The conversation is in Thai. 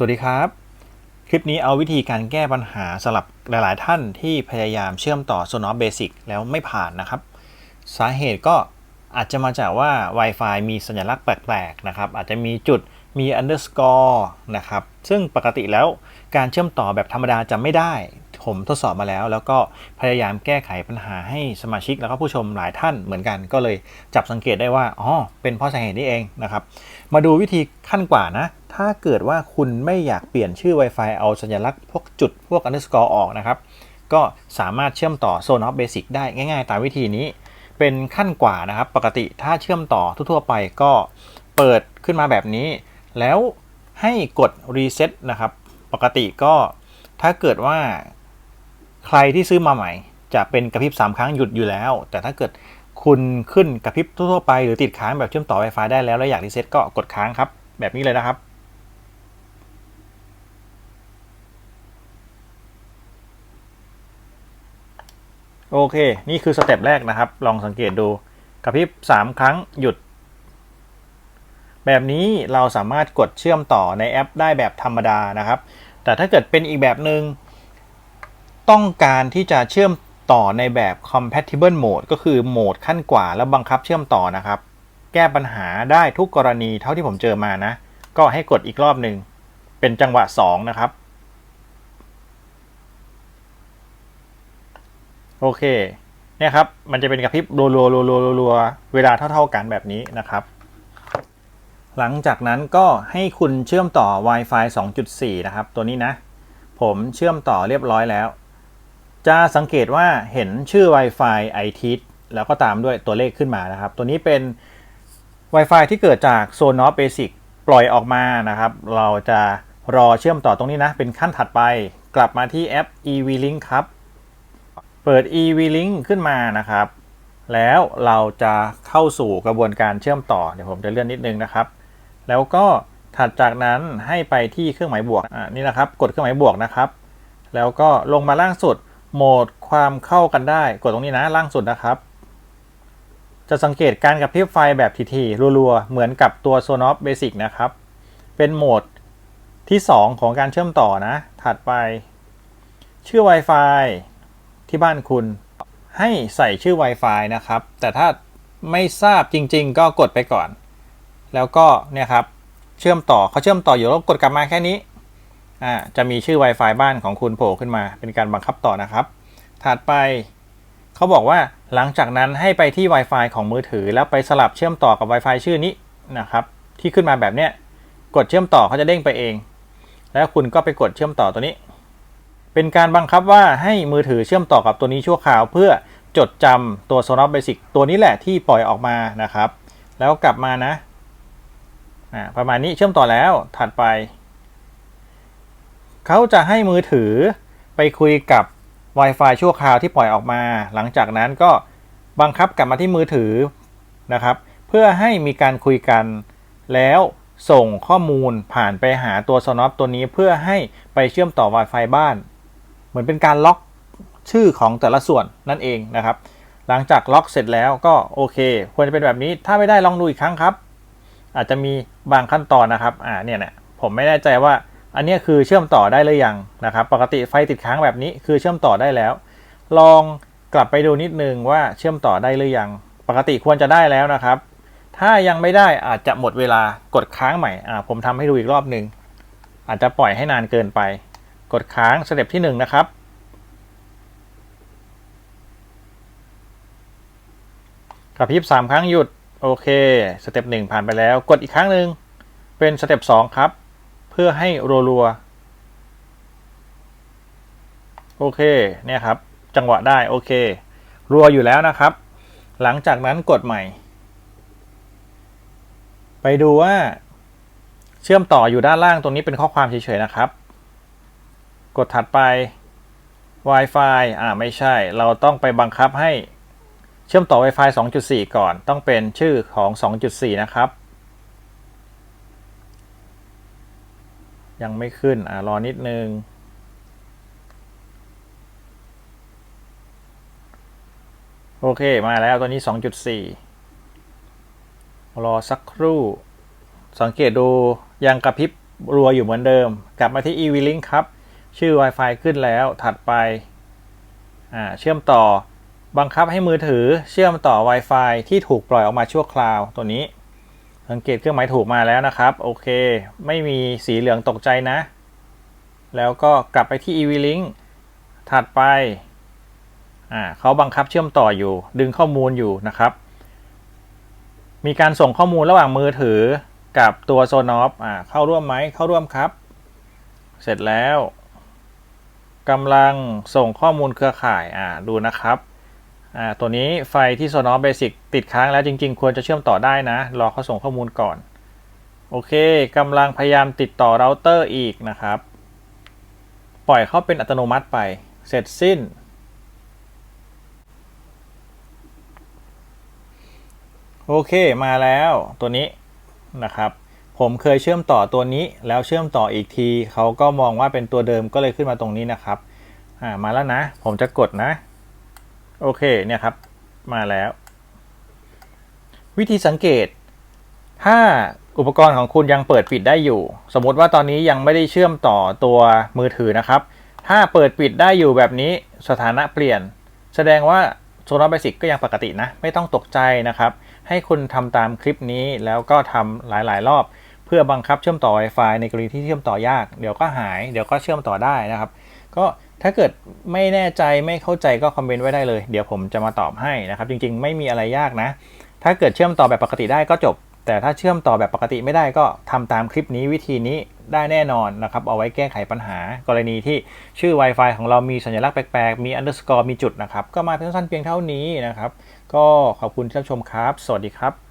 สวัสดีครับ คลิปนี้เอาวิธีการแก้ปัญหาสำหรับหลาย ๆ ท่านที่พยายามเชื่อมต่อ Sonos Basic แล้วไม่ผ่านนะครับ สาเหตุก็อาจจะมาจากว่า Wi-Fi มีสัญลักษณ์แปลก ๆ นะครับ อาจจะมีจุดมี underscore นะครับ ซึ่งปกติแล้วการเชื่อมต่อแบบธรรมดาจะไม่ได้ ผมทดสอบมาแล้ว แล้วก็พยายามแก้ไขปัญหาให้สมาชิกแล้วก็ผู้ชมหลายท่านเหมือนกัน ก็เลยจับสังเกตได้ว่าอ๋อเป็นเพราะสาเหตุนี้เองนะครับ มาดูวิธีขั้นกว่านะ ถ้าเกิดว่าคุณไม่อยากเปลี่ยนชื่อ Wi-Fi เอาสัญลักษณ์พวกจุดพวก underscore ออกนะครับก็สามารถเชื่อมต่อ Sonos Basic ได้ง่าย ๆ ตามวิธีนี้ เป็นขั้นกว่านะครับ ปกติถ้าเชื่อมต่อทั่วๆไปก็เปิดขึ้นมาแบบนี้ แล้วให้กด reset นะครับ ปกติก็ถ้าเกิดว่า ใครที่ซื้อมาใหม่ จะเป็นกระพริบ 3 ครั้งหยุดอยู่แล้ว แต่ถ้าเกิดคุณขึ้นกระพริบทั่วๆไปหรือติดค้างแบบเชื่อมต่อ Wi-Fi ได้แล้ว แล้วอยากรีเซ็ตก็กดค้างครับ แบบนี้เลยนะครับโอเค นี่คือสเต็ปแรกนะครับ ลองสังเกตดูกระพริบ 3 ครั้งหยุด แบบนี้เราสามารถกดเชื่อมต่อในแอปได้แบบธรรมดานะครับ แต่ถ้าเกิดเป็นอีกแบบหนึง่ง ต้องการที่จะเชื่อมต่อในแบบ compatible mode ก็คือโหมดขั้นกว่าแล้วบังคับเชื่อมต่อนะครับ แก้ปัญหาได้ทุกกรณีเท่าที่ผมเจอมานะ ก็ให้กดอีกรอบหนึ่ง เป็นจังหวะ 2 นะครับ โอเค เนี่ยครับ มันจะเป็นกระพริบรัวๆรัวๆๆๆเวลาเท่า ๆกันแบบนี้นะครับ หลังจากนั้นก็ให้คุณเชื่อมต่อ Wi-Fi 2.4 นะครับ ตัวนี้นะ ผมเชื่อมต่อเรียบร้อยแล้ว จะสังเกตว่าเห็นชื่อ Wi-Fi ITIT แล้วก็ตามด้วยตัวเลขขึ้นมานะครับ ตัวนี้เป็น Wi-Fi ที่เกิดจาก Sonos Basic ปล่อยออกมานะครับ เราจะรอเชื่อมต่อตรงนี้นะ เป็นขั้นถัดไป กลับมาที่แอป EV-Link ครับ เปิด EV-Link ขึ้นมานะครับ แล้วเราจะเข้าสู่กระบวนการเชื่อมต่อ เดี๋ยวผมจะเลื่อนนิดนึงนะครับ แล้วก็ถัดจากนั้นให้ไปที่เครื่องหมายบวกอ่านี่นะครับ กดเครื่องหมายบวกนะครับ แล้วก็ลงมาล่างสุด โหมดความเข้ากันได้ กดตรงนี้นะล่างสุดนะครับ จะสังเกตการกระพริบไฟแบบทีๆรัวๆ เหมือนกับตัว Sonos Basic นะครับ เป็นโหมดที่ 2 ของการเชื่อมต่อนะ ถัดไป ชื่อ Wi-Fi ที่บ้านคุณ ให้ใส่ชื่อ Wi-Fi นะครับ แต่ถ้าไม่ทราบจริง ๆ ก็กดไปก่อน แล้วก็เนี่ยครับเชื่อมต่อเขาเชื่อมต่ออยู่แล้วกดกลับมาแค่นี้ อ่าจะมีชื่อ Wi-Fi บ้านของคุณโผล่ขึ้นมา เป็นการบังคับต่อนะครับ ถัดไปเขาบอกว่าหลังจากนั้นให้ไปที่ Wi-Fi ของมือถือ แล้วไปสลับเชื่อมต่อกับ Wi-Fi ชื่อนี้นะครับ ที่ขึ้นมาแบบเนี้ยกดเชื่อมต่อเขาจะเด้งไปเอง แล้วคุณก็ไปกดเชื่อมต่อตัวนี้ เป็นการบังคับว่าให้มือถือเชื่อมต่อกับตัวนี้ชั่วคราว เพื่อจดจำตัว Sonos Basic ตัวนี้แหละที่ปล่อยออกมานะครับ แล้วกลับมานะอ่าประมาณนี้เชื่อมต่อแล้วถัดไป เขาจะให้มือถือไปคุยกับ Wi-Fi ชั่วคราวที่ปล่อยออกมา หลังจากนั้นก็บังคับกลับมาที่มือถือนะครับ เพื่อให้มีการคุยกัน แล้วส่งข้อมูลผ่านไปหาตัว Sonos ตัวนี้เพื่อให้ไปเชื่อมต่อ Wi-Fi บ้าน เหมือนเป็นการล็อกชื่อของแต่ละส่วนนั่นเองนะครับ หลังจากล็อกเสร็จแล้วก็โอเค ควรจะเป็นแบบนี้ ถ้าไม่ได้ลองดูอีกครั้งครับ อาจจะมีบางขั้นตอนนะครับ อ่าเนี่ยเนี่ยผมไม่แน่ใจว่า อันนี้คือเชื่อมต่อได้หรือยังนะครับ ปกติไฟติดค้างแบบนี้คือเชื่อมต่อได้แล้ว ลองกลับไปดูนิดนึงว่าเชื่อมต่อได้หรือยัง ปกติควรจะได้แล้วนะครับ ถ้ายังไม่ได้อาจจะหมดเวลากดค้างใหม่อ่าผมทำให้ดูอีกรอบหนึ่งอาจจะปล่อยให้นานเกินไป กดค้างสเต็ปที่หนึ่งนะครับ กระพริบสามครั้งหยุด โอเค สเต็ปหนึ่งผ่านไปแล้ว กดอีกครั้งหนึ่งเป็นสเต็ปสองครับ พื่อให้รัวๆโอเคเนี่ยครับ จังหวะได้โอเค รัวอยู่แล้วนะครับ หลังจากนั้นกดใหม่ ไปดูว่า เชื่อมต่ออยู่ด้านล่างตรงนี้เป็นข้อความเฉยๆนะครับ กดถัดไป Wi-Fi อ่าไม่ใช่ เราต้องไปบังคับให้เชื่อมต่อ Wi-Fi 2.4 ก่อน ต้องเป็นชื่อของ 2.4 นะครับ ยังไม่ขึ้น อ่ารอนิดนึง โอเค มาแล้วตัวนี้ 2.4 รอสักครู่ สังเกตดูยังกระพริบรัวอยู่เหมือนเดิม กลับมาที่ eVlink ครับ ชื่อ Wi-Fi ขึ้นแล้ว ถัดไป อ่า เชื่อมต่อ บังคับให้มือถือเชื่อมต่อ Wi-Fi ที่ถูกปล่อยออกมาชั่วคราวตัวนี้ สังเกตเครื่องหมายถูกมาแล้วนะครับ โอเค ไม่มีสีเหลืองตกใจนะ แล้วก็กลับไปที่ eVlink ถัดไปอ่าเขาบังคับเชื่อมต่ออยู่ ดึงข้อมูลอยู่นะครับ มีการส่งข้อมูลระหว่างมือถือกับตัวโซนอฟอ่าเข้าร่วมไหมเข้าร่วมครับ เสร็จแล้วกำลังส่งข้อมูลเครือข่ายอ่าดูนะครับ อ่าตัวนี้ไฟที่โซนอฟเบสิกติดค้างแล้วจริง ๆ ควรจะเชื่อมต่อได้นะ รอเขาส่งข้อมูลก่อน โอเคกำลังพยายามติดต่อเราเตอร์อีกนะครับ ปล่อยเข้าเป็นอัตโนมัติไป เสร็จสิ้น โอเคมาแล้วตัวนี้นะครับผมเคยเชื่อมต่อตัวนี้แล้วเชื่อมต่ออีกที เขาก็มองว่าเป็นตัวเดิมก็เลยขึ้นมาตรงนี้นะครับ อ่ามาแล้วนะ ผมจะกดนะ โอเคเนี่ยครับ มาแล้ว วิธีสังเกต ถ้าอุปกรณ์ของคุณยังเปิดปิดได้อยู่ สมมติว่าตอนนี้ยังไม่ได้เชื่อมต่อตัวมือถือนะครับ ถ้าเปิดปิดได้อยู่แบบนี้สถานะเปลี่ยน แสดงว่าโซลาร์เบสิกก็ยังปกตินะ ไม่ต้องตกใจนะครับ ให้คุณทำตามคลิปนี้แล้วก็ทำหลายๆ รอบ เพื่อบังคับเชื่อมต่อ Wi-Fi ในกรณีที่เชื่อมต่อยาก เดี๋ยวก็หาย เดี๋ยวก็เชื่อมต่อได้นะครับ ก็ ถ้าเกิดไม่แน่ใจไม่เข้าใจก็คอมเมนต์ไว้ได้เลย เดี๋ยวผมจะมาตอบให้นะครับ จริงๆ ไม่มีอะไรยากนะ ถ้าเกิดเชื่อมต่อแบบปกติได้ก็จบ แต่ถ้าเชื่อมต่อแบบปกติไม่ได้ก็ทำตามคลิปนี้วิธีนี้ได้แน่นอนนะครับ เอาไว้แก้ไขปัญหา กรณีที่ชื่อ Wi-Fi ของเรามีสัญลักษณ์แปลกๆ มี underscore มีจุดนะครับ ก็มาเพียงสั้นเพียงเท่านี้นะครับ ก็ขอบคุณที่รับชมครับ สวัสดีครับ